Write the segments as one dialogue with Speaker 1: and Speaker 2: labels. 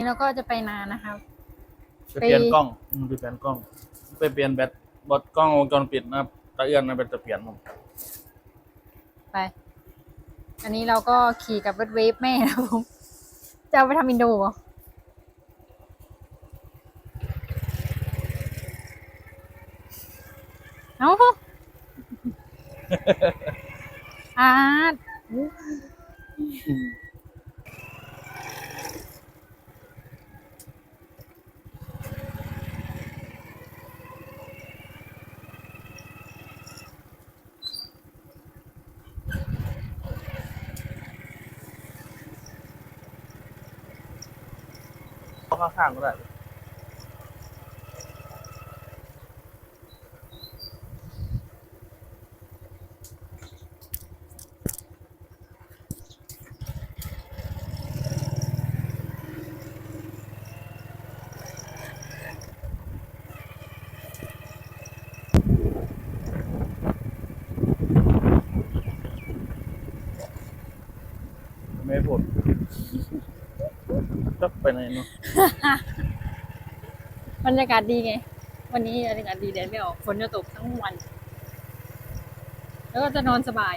Speaker 1: นี่เราก็จะไปนานนะครับ
Speaker 2: ไปเปลี่ยนกล้องอืมไปเปลี่ยนกล้อง ไปเปลี่ยนแบตบอดกล้องวงจรปิดนะครับตาเอื้อนนะเป็นจะเปลี่ยนผม
Speaker 1: ไป อันนี้เราก็ขี่กับรถเวฟแม่นะครับผม จะเอาไปทำอินโดเหรอเอาอาร์ต
Speaker 2: ข้างข้างๆก็ได้ไม่พูดจะไปไหนเนาะ
Speaker 1: บรรยากาศดีไง วันนี้บรรยากาศดีแดดไม่ออกฝนจะตกทั้งวัน แล้วก็จะนอนสบาย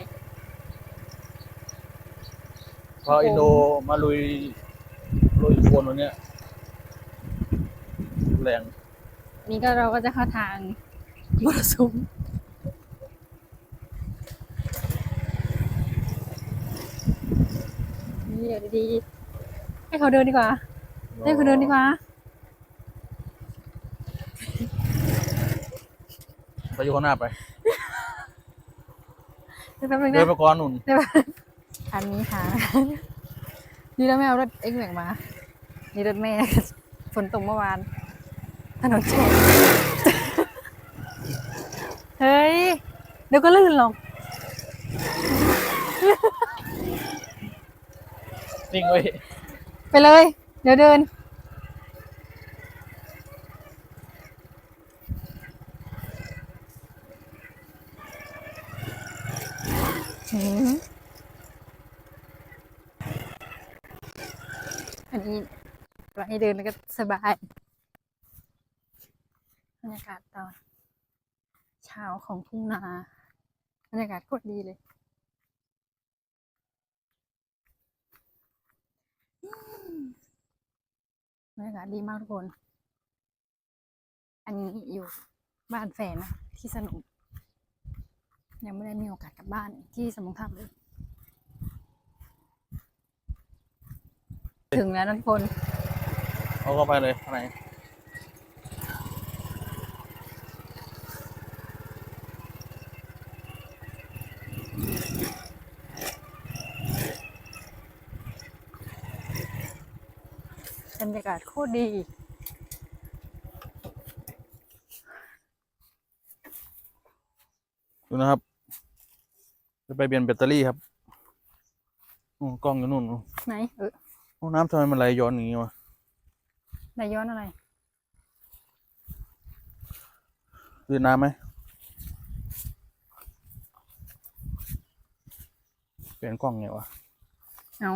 Speaker 2: พออินโดมาลุยลุยโคนวันเนี้ยแรง
Speaker 1: นี่ก็เราก็จะเข้าทางมรสุมนี่เดี๋ยวดีๆให้เขาเดินดีกว่า ให้เขาเดินดีกว่า
Speaker 2: ไปอยู่ข้างหน้าไป
Speaker 1: เดี๋ยวแป๊บนึง
Speaker 2: เดิน
Speaker 1: นะ
Speaker 2: ไปก่อนหนุน
Speaker 1: เดี๋ยวแป๊บอันนี้ค่ะ ดีแล้วไม่เอารถเอ็กแม็กมา นี่รถแม่ ฝนตกเมื่อวาน ถนนแฉะเฮ้ย เดี๋ยวก็ลื่นหรอก
Speaker 2: นิ่งไว้
Speaker 1: ไปเลย เดี๋ยวเดิน อันนี้เราให้เดินแล้วก็สบายบรรยากาศตอนเช้าของทุ่งนาบรรยากาศโคตรดีเลย บรรยากาศดีมากทุกคน อันนี้อยู่บ้านแฟนนะที่สนุก ยังไม่ได้มีโอกาสกลับบ้านที่สมุทรภาพเลย ถึงแล้วนะทุกคน
Speaker 2: เอาเข้าไปเลยข้างใน
Speaker 1: บ รรยากาศโคตรดี
Speaker 2: ดูนะครับ จะไปเปลี่ยนแบตเตอรี่ครับโอ้กล้องอยู่นู่น
Speaker 1: ไหน เออ
Speaker 2: โอ้น้ำทำไมมันไหลย้อนอย่างงี้วะ
Speaker 1: นายย้อนอะไร
Speaker 2: คือน้ำไหมเปลี่ยนกล้องไงวะ
Speaker 1: เอา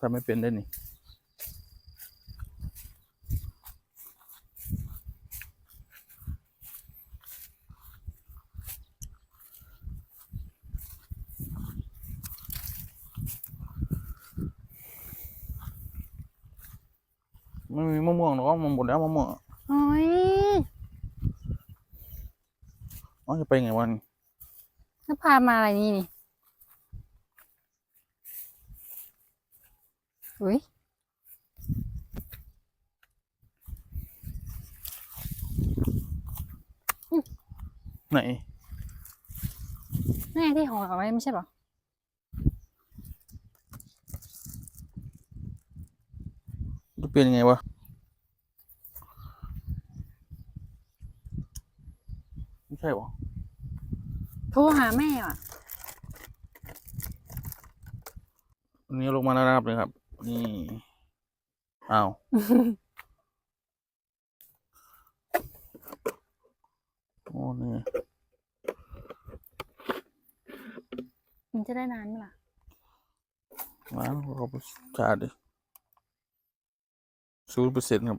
Speaker 2: ทำไม่เป็นได้นี่ ไม่มีมะม่วงหรอกมันหมดแล้วมะม่วง
Speaker 1: โอ้ย
Speaker 2: อ๋อจะไปไงวัน
Speaker 1: แล้วพามาอะไรนี่นี่อุ้ย
Speaker 2: ไหน
Speaker 1: นี่นไงที่ห่อเอาไว้ไม่ใช่เหรอ
Speaker 2: จะ เป็นยังไงวะไม่ใช่วะ
Speaker 1: โทรหาแม่อะ
Speaker 2: อันนี้ลงมาแล้วนะครับเลยครับ นี่อ้าวโอ้นี่
Speaker 1: มันจะได้นานไหมล่ะ
Speaker 2: มาเราไปชาร์จดิ ศูนย์เปอร์เซ็นต์ครับ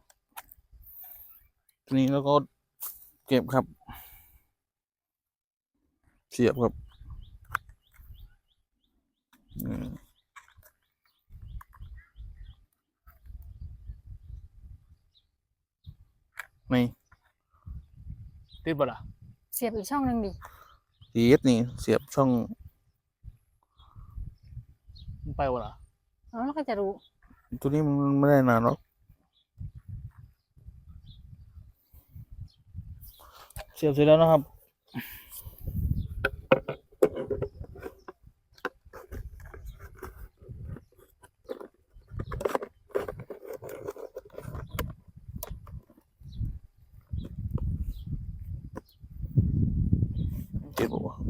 Speaker 2: ทีนี้แล้วก็เก็บครับ เสียบครับอืมนี่ติดบ่ล่ะ
Speaker 1: เสียบอีกช่องหนึ่งดิ
Speaker 2: ดีดนี่ เสียบช่องมันไปบ่ล่ะ
Speaker 1: แล้วเราก็จะรู้
Speaker 2: ตัวนี้มันไม่ได้นานหรอก เสียบเสร็จแล้วนะครับเก็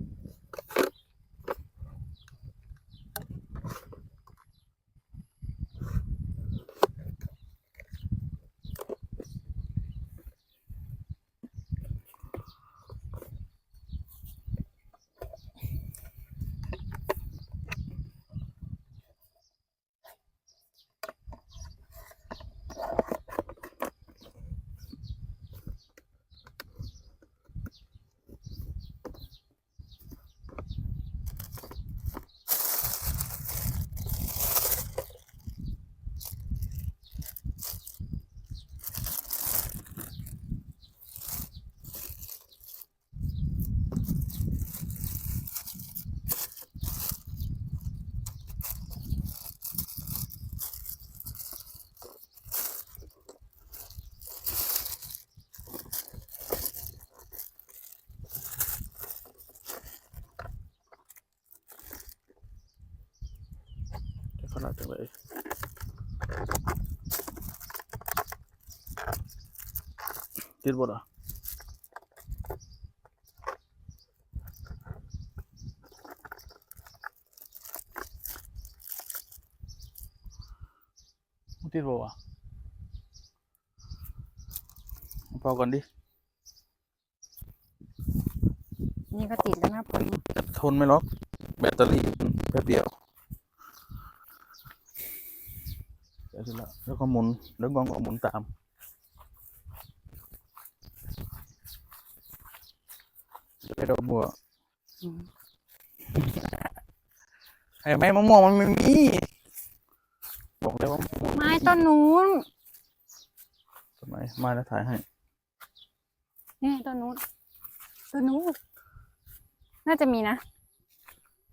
Speaker 2: นาดจังเลยติดบ่ล่ะมันติดบ่วะเอาเป่าก่อนดิ
Speaker 1: นี่ก็ติดแล้วนะผม
Speaker 2: จะทนไหมหรอกแบตเตอรี่แป๊บเดียว เดี๋ยวเสร็จแล้วแล้วก็หมุนแล้วกล้องก็หมุนตามไปดอกบัว
Speaker 1: อืม
Speaker 2: ไอ้แม่มะม่วงมันไม่มีบอกแล้วว่ามะม่วง
Speaker 1: ไม้ต้นนู้น
Speaker 2: ต้นไหนมาแล้วถ่ายให้
Speaker 1: นี่ต้นนู้นต้นนู้นน่าจะมีนะ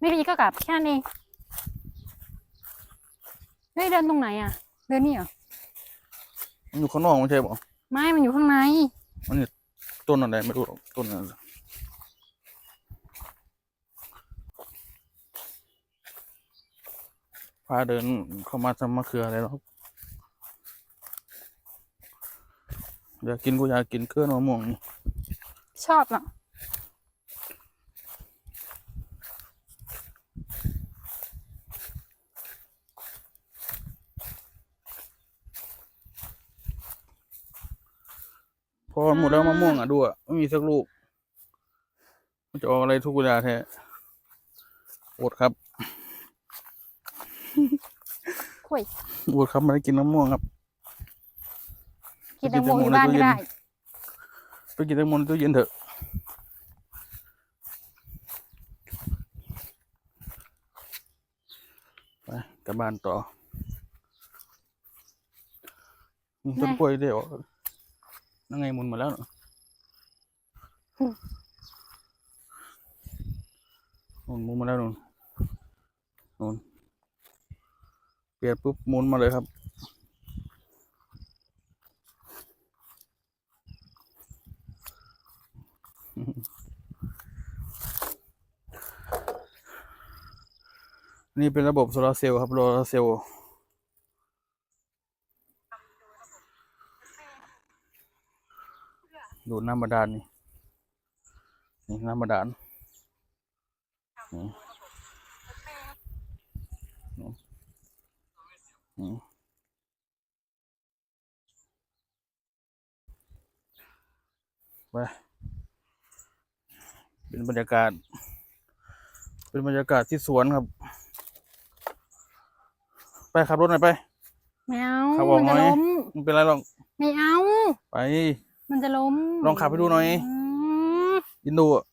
Speaker 1: ไม่มีก็กลับแค่นั้นเองเฮ้ยเดินตรงไหนอะ เดินนี่เหรอ
Speaker 2: มันอยู่ข้างนอกไม่ใช่บอก
Speaker 1: ไม่มันอยู่ข้างใน
Speaker 2: ต้นอะไรไม่รู้หรอกต้นอะไรพาเดินเข้ามาทำมะเขืออะไรหรอกอยากกินกูอยากกินเครื่องมะม่วงนี่
Speaker 1: ชอบอะ
Speaker 2: พอ หมดแล้วมะม่วงอะดูอะไม่มีสักลูก มันจะออกอะไรทุกเวลาแท้อดครับ
Speaker 1: คุย
Speaker 2: อดครับไม่ได้กินมะม่วงครับ
Speaker 1: กินแตงโมอยู่บ้านก็ได้
Speaker 2: ไปกินแตงโมในตู้เย็นเถอะไปกลับบ้านต่อนี่ต้นกล้วยได้ออก นั่งไงมุนมาแล้วเนอะนู่นมุนมาแล้วนู่นนู่นเปลี่ยนปุ๊บมุนมาเลยครับนี่เป็นระบบโซลาร์เซลล์ครับโซลาร์เซลล์ ดูดน้ำบาดาลนี่นี่น้ำบาดาลนี่นี่นี่ไปเป็นบรรยากาศ เป็นบรรยากาศที่สวนครับ ไปขับรถหน่อยไป
Speaker 1: ไม่เอา
Speaker 2: ขับออก
Speaker 1: มัน
Speaker 2: หน่
Speaker 1: จะ
Speaker 2: อย
Speaker 1: ล้ม
Speaker 2: มันเป็นไรหรอก
Speaker 1: ไม่เอา
Speaker 2: ไป
Speaker 1: มันจะล้ม
Speaker 2: ลองขับให้ดูหน่อย
Speaker 1: ม
Speaker 2: อินดูอะ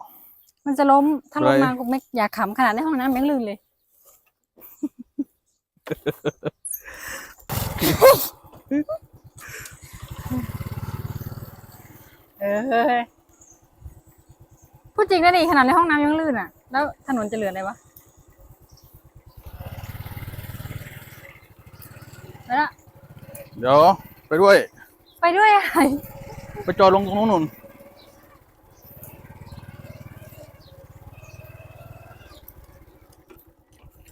Speaker 1: มันจะล้ม ถ้าล้ม
Speaker 2: อะไร
Speaker 1: มาก็ไม่อยากขำขนาดในห้องน้ำยังลื่นเลย เออพูดจริงนะดิขนาดในห้องน้ำยังลื่นอะ แล้วถนนจะเหลืออะไรวะไปละ
Speaker 2: เดี๋ยว ไปด้วย
Speaker 1: ไปด้วยอะไร
Speaker 2: ไปจอดลงตรงนู้นนู่น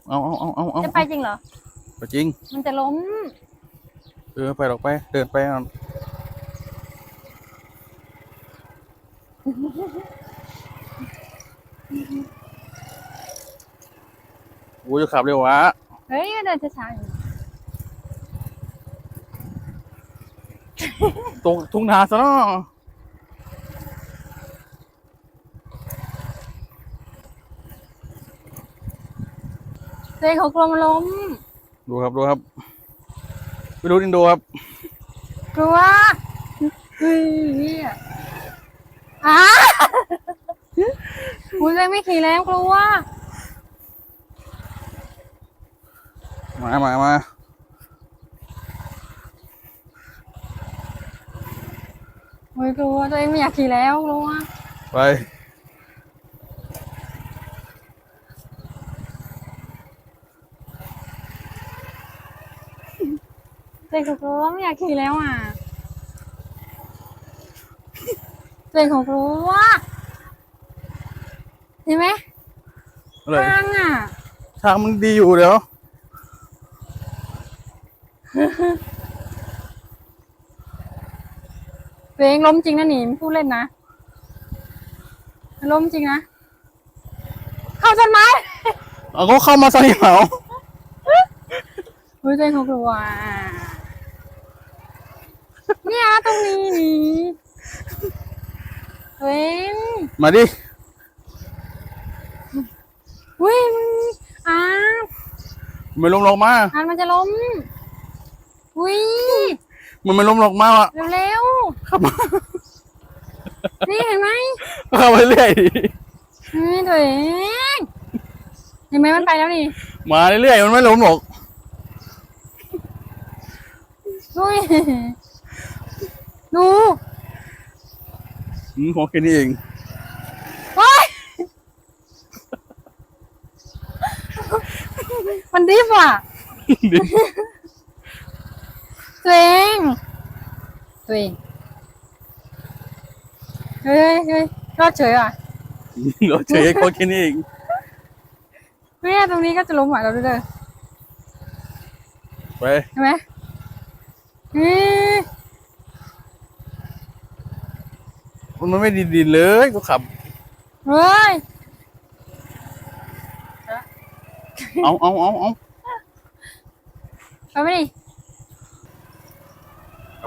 Speaker 2: เอาเอาเอาเอาเอา
Speaker 1: จะไปจริงเหรอ
Speaker 2: ไปจริง
Speaker 1: มันจะล้ม
Speaker 2: เออ ไปหรอกไป เดินไปอะโอ้ยจะขับเร็ววะ
Speaker 1: เฮ้ยก็เดินช้าๆอยู่
Speaker 2: ตรงทุ่งนาซะเนาะ
Speaker 1: ตัวเองเขากลัวมันล้ม
Speaker 2: ดูครับดูครับไปดูดินโดครับ
Speaker 1: กลัวเฮ้ยเนี่ยอะหูตัวเองไม่ขี่แล้วกลัว
Speaker 2: มา มา มา
Speaker 1: โอ้ยกลัวตัวเองไม่อยากขี่แล้วกลัว
Speaker 2: ไป
Speaker 1: ตัวเองเขากลัวไม่อยากขี่แล้วอะตัวเองเขากลัวเห็นไหม
Speaker 2: อะไร
Speaker 1: ทางอะ
Speaker 2: ทางมันดีอยู่เดี๋ยว
Speaker 1: ตัวเองล้มจริงนะหนิพูดเล่นนะล้มจริงนะ เข้าต้นไม้
Speaker 2: เอาก็เข้ามาใส่เหมา
Speaker 1: เฮ้ยตัวเองเขากลัวอะเนี่ยตรงนี้นี่ตัวเอง
Speaker 2: มาดิ
Speaker 1: อุ้ยมันอ่า
Speaker 2: ไม่ล้มลงมา
Speaker 1: อ่านมันจะล้มอุ้ย
Speaker 2: มันไม่ล้มลงมาอะ
Speaker 1: เร็ว
Speaker 2: ขับมา
Speaker 1: ๆนี่เห็นไหม
Speaker 2: เข้าไปเรื่อยดิ
Speaker 1: นี่ตัวเองเห็นไหมมันไปแล้วนี่
Speaker 2: มาเรื่อยๆมันไม่ล้มหรอก
Speaker 1: อุ้ยดู
Speaker 2: อืมของแค่นี้เอง
Speaker 1: โอ้ยมันดิฟอะ
Speaker 2: ดิ
Speaker 1: ตัวเองตัวเองเฮ้ยเฮ้ยรอดเฉยอะ
Speaker 2: เราเฉยของแค่นี้เอง
Speaker 1: เนี่ยตรงนี้ก็จะล้มอะเราดูเด้อ
Speaker 2: ไป
Speaker 1: เห็นไหมนี่
Speaker 2: มันไม่ดีดินเลยก็ขับ
Speaker 1: เฮ้ย
Speaker 2: เอาเอาเอาเอา
Speaker 1: ไปไม่ดิ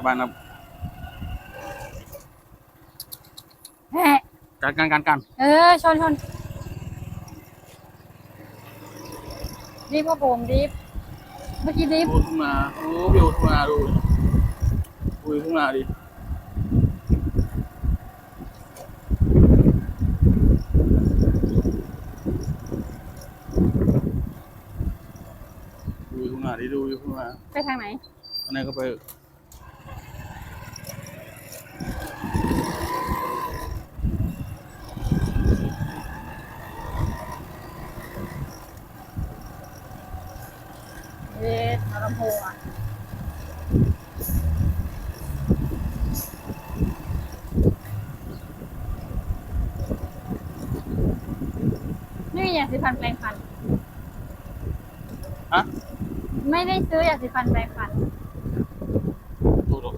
Speaker 2: บบ้านครับ
Speaker 1: แหะ
Speaker 2: การการการการ
Speaker 1: เออชนชนดิฟพ่อผมดิฟเมื่อกี้ดิฟ
Speaker 2: ดูทุ่งนาโอ้วิวทุ่งนาดูดูทุ่งนาดิดูทุ่งนาดิดูวิวทุ่งนา
Speaker 1: ไปทางไหน
Speaker 2: อันไหนก็ไป
Speaker 1: เอ๊ะเอาลำโพงอะไม่มียาสีฟันแปรงฟัน
Speaker 2: ฮะ
Speaker 1: ไม่ได้ซื้อยาสีฟันแปรงฟัน
Speaker 2: ดูดู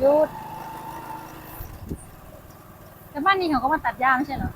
Speaker 1: หยุดแต่ บ้านนี้เขาก็มาตัดยาไมใช่เหรอ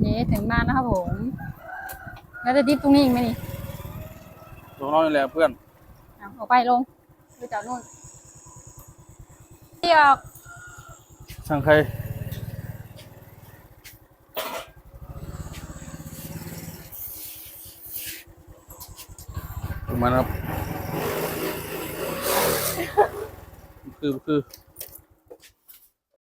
Speaker 1: เย้ถึงบ้านนะครับผม แล้วจะดิดตรงนี้อีกไหมนี่
Speaker 2: ตรงน้องนี่แหละเพื่อน
Speaker 1: เอาออกไปลงไปจอดนู่นเที่ยว
Speaker 2: สั่งใครถูกมานะครับคือคือ